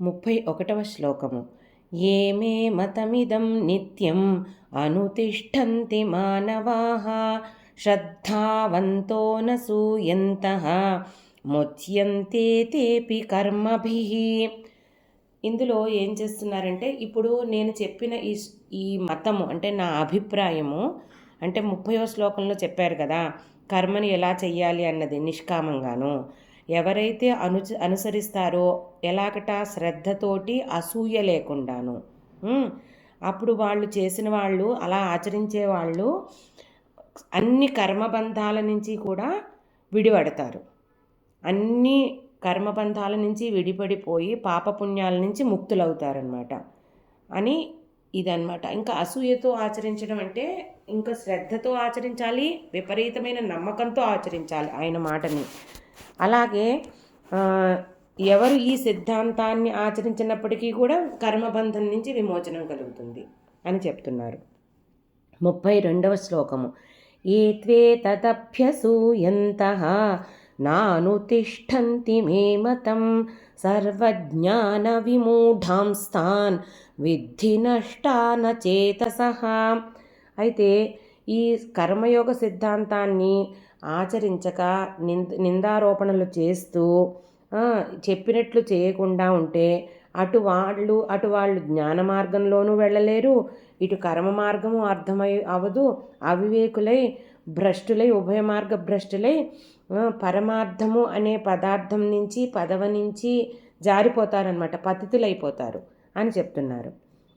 ముప్పై ఒకటవ శ్లోకము. ఏమే మతమిదం నిత్యం అనుతిష్టంతి మానవా శ్రద్ధావంతో నూయంత ముచ్యంతే తేపి కర్మభి. ఇందులో ఏం చేస్తున్నారంటే ఇప్పుడు నేను చెప్పిన ఈ ఈ మతము అంటే నా అభిప్రాయము అంటే ముప్పయో శ్లోకంలో చెప్పారు కదా కర్మని ఎలా చెయ్యాలి అన్నది నిష్కామంగాను. ఎవరైతే అను అనుసరిస్తారో ఎలాగట శ్రద్ధతోటి అసూయ లేకుండాను. అప్పుడు వాళ్ళు చేసిన వాళ్ళు అలా ఆచరించే వాళ్ళు అన్ని కర్మబంధాల నుంచి కూడా విడిపడతారు. అన్ని కర్మబంధాల నుంచి విడిపడిపోయి పాపపుణ్యాల నుంచి ముక్తులవుతారనమాట అని ఇదనమాట ఇంకా అసూయతో ఆచరించడం అంటే ఇంకా శ్రద్ధతో ఆచరించాలి విపరీతమైన నమ్మకంతో ఆచరించాలి ఆయన మాటని. అలాగే ఎవరు ఈ సిద్ధాంతాన్ని ఆచరించినప్పటికీ కూడా కర్మబంధం నుంచి విమోచనం కలుగుతుంది అని చెప్తున్నారు. ముప్పై రెండవ శ్లోకము. ఏత్వే తదభ్యసూయంత నానుతిష్టంతి మే మతం సర్వజ్ఞాన విమూఢాంస్తాన్ విద్ధి నష్టాన చేతసహ అయితే ఈ కర్మయోగ సిద్ధాంతాన్ని ఆచరించక నింద నిందారోపణలు చేస్తూ చెప్పినట్లు చేయకుండా ఉంటే అటు వాళ్ళు అటు వాళ్ళు జ్ఞాన మార్గంలోనూ వెళ్ళలేరు ఇటు కర్మ మార్గము అర్థమై అవదు అవివేకులై భ్రష్టులై ఉభయ మార్గ భ్రష్టులై పరమార్థము అనే పదార్థం నుంచి పదవ నుంచి జారిపోతారనమాట పతితులైపోతారు అని చెప్తున్నారు.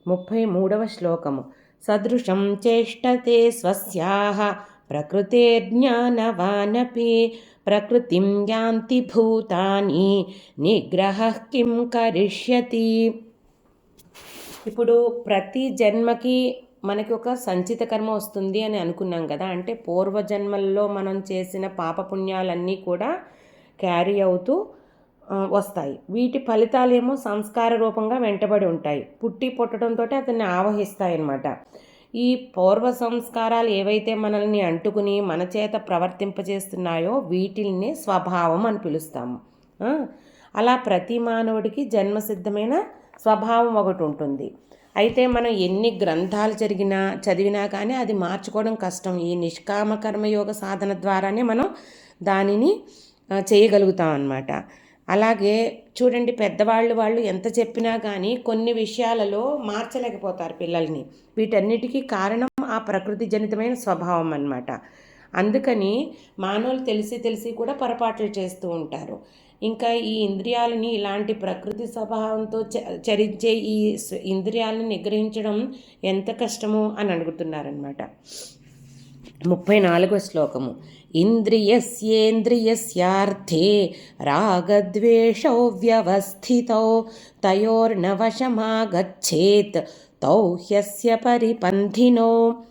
ముప్పై మూడవ శ్లోకము. సదృశం చేష్టతే స్వస్యాహ ప్రకృతేర్జ్ఞానవానపి ప్రకృతిం యాంతి భూతాని నిగ్రహ కిం కరిష్యతి. ఇప్పుడు ప్రతి జన్మకి మనకి ఒక సంచిత కర్మ వస్తుంది అని అనుకున్నాం కదా. అంటే పూర్వజన్మల్లో మనం చేసిన పాపపుణ్యాలన్నీ కూడా క్యారీ అవుతూ వస్తాయి. వీటి ఫలితాలేమో సంస్కార రూపంగా వెంటబడి ఉంటాయి. పుట్టి పుట్టడంతో అతన్ని ఆవహిస్తాయి అన్నమాట ఈ పూర్వ సంస్కారాలు ఏవైతే మనల్ని అంటుకుని మన చేత ప్రవర్తింపజేస్తున్నాయో వీటిల్ని స్వభావం అని పిలుస్తాము అలా ప్రతి మానవుడికి జన్మసిద్ధమైన స్వభావం ఒకటి ఉంటుంది. అయితే మనం ఎన్ని గ్రంథాలు జరిగినా చదివినా కానీ అది మార్చుకోవడం కష్టం. ఈ నిష్కామ కర్మయోగ సాధన ద్వారానే మనం దానిని చేయగలుగుతాం అన్నమాట. అలాగే చూడండి పెద్దవాళ్ళు వాళ్ళు ఎంత చెప్పినా కానీ కొన్ని విషయాలలో మార్చలేకపోతారు పిల్లల్ని. వీటన్నిటికీ కారణం ఆ ప్రకృతి జనితమైన స్వభావం అన్నమాట. అందుకని మానవులు తెలిసి తెలిసి కూడా పొరపాట్లు చేస్తూ ఉంటారు. ఇంకా ఈ ఇంద్రియాలని ఇలాంటి ప్రకృతి స్వభావంతో చ- చరించే ఈ ఇంద్రియాలను నిగ్రహించడం ఎంత కష్టమో అని అడుగుతున్నారనమాట ముప్పై నాలుగో శ్లోకము. ఇంద్రియస్యేంద్రియస్యార్థే రాగద్వేషౌ వ్యవస్థితౌ తయోర్నవశమాగచ్చేత్ తౌ హ్యస్య పరిపంథినో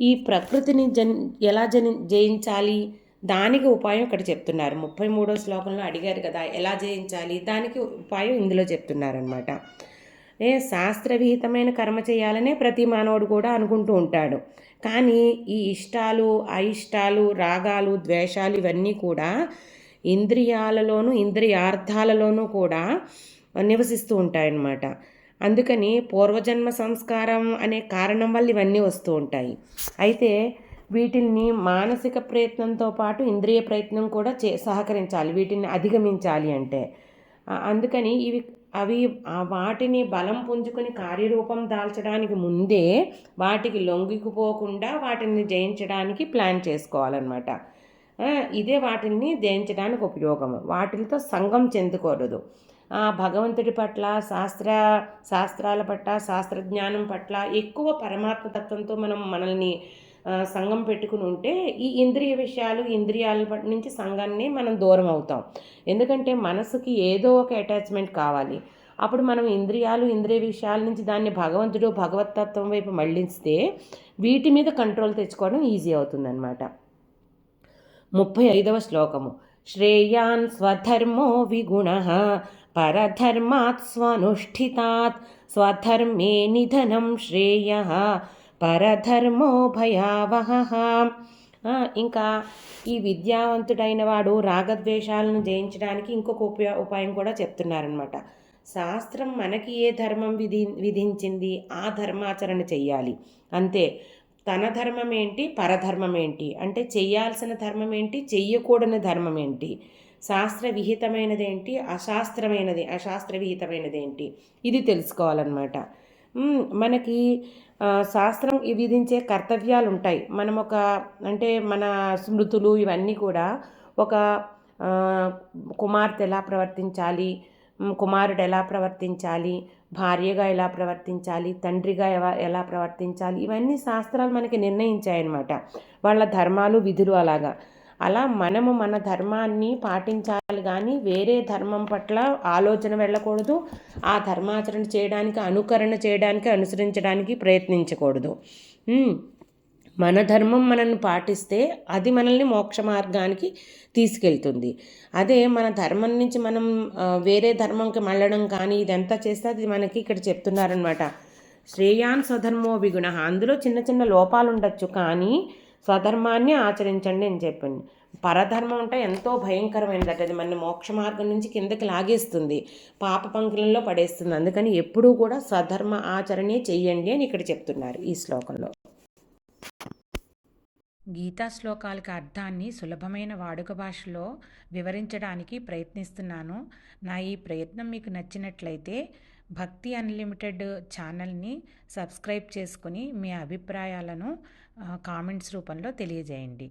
ఈ ప్రకృతిని జన్ ఎలా జని జయించాలి? దానికి ఉపాయం ఇక్కడ చెప్తున్నారు. ముప్పై మూడో శ్లోకంలో అడిగారు కదా ఎలా జయించాలి? దానికి ఉపాయం ఇందులో చెప్తున్నారనమాట ఏ శాస్త్రవిహితమైన కర్మ చేయాలనే ప్రతి మానవుడు కూడా అనుకుంటూ ఉంటాడు. కానీ ఈ ఇష్టాలు అయిష్టాలు రాగాలు ద్వేషాలు ఇవన్నీ కూడా ఇంద్రియాలలోనూ ఇంద్రియార్థాలలోనూ కూడా నివసిస్తూ ఉంటాయన్నమాట. అందుకని పూర్వజన్మ సంస్కారం అనే కారణం వల్ల ఇవన్నీ వస్తూ ఉంటాయి. అయితే వీటిని మానసిక ప్రయత్నంతో పాటు ఇంద్రియ ప్రయత్నం కూడా చే సహకరించాలి వీటిని అధిగమించాలి అంటే. అందుకని ఇవి అవి వాటిని బలం పుంజుకొని కార్యరూపం దాల్చడానికి ముందే వాటికి లొంగిపోకుండా వాటిని జయించడానికి ప్లాన్ చేసుకోవాలన్నమాట. ఇదే వాటిని జయించడానికి ఉపయోగం. వాటితో సంఘం చెందుకూడదు భగవంతుడి పట్ల శాస్త్ర శాస్త్రాల పట్ల శాస్త్రజ్ఞానం పట్ల ఎక్కువ పరమాత్మ తత్వంతో మనం మనల్ని సంఘం పెట్టుకుని ఉంటే ఈ ఇంద్రియ విషయాలు ఇంద్రియాల నుంచి సంఘాన్ని మనం దూరం అవుతాం. ఎందుకంటే మనసుకి ఏదో ఒక అటాచ్మెంట్ కావాలి. అప్పుడు మనం ఇంద్రియాలు ఇంద్రియ విషయాల నుంచి దాన్ని భగవంతుడు భగవతత్వం వైపు మళ్ళిస్తే వీటి మీద కంట్రోల్ తెచ్చుకోవడం ఈజీ అవుతుందన్నమాట. ముప్పై ఐదవ శ్లోకము. శ్రేయాన్ స్వధర్మో విగుణ పరధర్మాత్ స్వనుష్ఠితాత్ స్వధర్మే నిధనం శ్రేయ పరధర్మో భయావహ. ఇంకా ఈ విద్యావంతుడైన వాడు రాగద్వేషాలను జయించడానికి ఇంకొక ఉపయో ఉపాయం కూడా చెప్తున్నారనమాట శాస్త్రం మనకి ఏ ధర్మం విధి విధించింది ఆ ధర్మాచరణ చెయ్యాలి. అంతే తన ధర్మం ఏంటి పరధర్మం ఏంటి? అంటే చెయ్యాల్సిన ధర్మం ఏంటి చెయ్యకూడని ధర్మం ఏంటి? శాస్త్ర విహితమైనదేంటి అశాస్త్రమైనది. అశాస్త్ర విహితమైనదేంటి ఇది తెలుసుకోవాలన్నమాట. మనకి శాస్త్రం విధించే కర్తవ్యాలు ఉంటాయి మనం ఒక అంటే మన స్మృతులు ఇవన్నీ కూడా ఒక కుమార్తె ఎలా ప్రవర్తించాలి కుమారుడు ఎలా ప్రవర్తించాలి భార్యగా ఎలా ప్రవర్తించాలి తండ్రిగా ఎవ ఎలా ప్రవర్తించాలి ఇవన్నీ శాస్త్రాలు మనకి నిర్ణయించాయన్నమాట. వాళ్ళ ధర్మాలు విధులు అలాగా. అలా మనము మన ధర్మాన్ని పాటించాలి కానీ వేరే ధర్మం పట్ల ఆలోచన వెళ్ళకూడదు. ఆ ధర్మాచరణ చేయడానికి అనుకరణ చేయడానికి అనుసరించడానికి ప్రయత్నించకూడదు. మన ధర్మం మనల్ని పాటిస్తే అది మనల్ని మోక్ష మార్గానికి తీసుకెళ్తుంది. అదే మన ధర్మం నుంచి మనం వేరే ధర్మంకి మళ్ళడం కానీ ఇదంతా చేస్తే అది మనకి ఇక్కడ చెప్తున్నారనమాట శ్రేయాన్ స్వధర్మో విగుణ. అందులో చిన్న చిన్న లోపాలు ఉండొచ్చు కానీ స్వధర్మాన్ని ఆచరించండి అని చెప్పింది. పరధర్మం అంటే ఎంతో భయంకరమైనది అది మన మోక్ష మార్గం నుంచి కిందకి లాగేస్తుంది. పాప పంకులంలో పడేస్తుంది. అందుకని ఎప్పుడూ కూడా స్వధర్మ ఆచరణే చెయ్యండి అని ఇక్కడ చెప్తున్నారు ఈ శ్లోకంలో. గీతా శ్లోకాలకు అర్థాన్ని సులభమైన వాడుక భాషలో వివరించడానికి ప్రయత్నిస్తున్నాను. నా ఈ ప్రయత్నం మీకు నచ్చినట్లయితే భక్తి అన్లిమిటెడ్ ఛానల్ని సబ్స్క్రైబ్ చేసుకుని మీ అభిప్రాయాలను కామెంట్స్ రూపంలో తెలియజేయండి.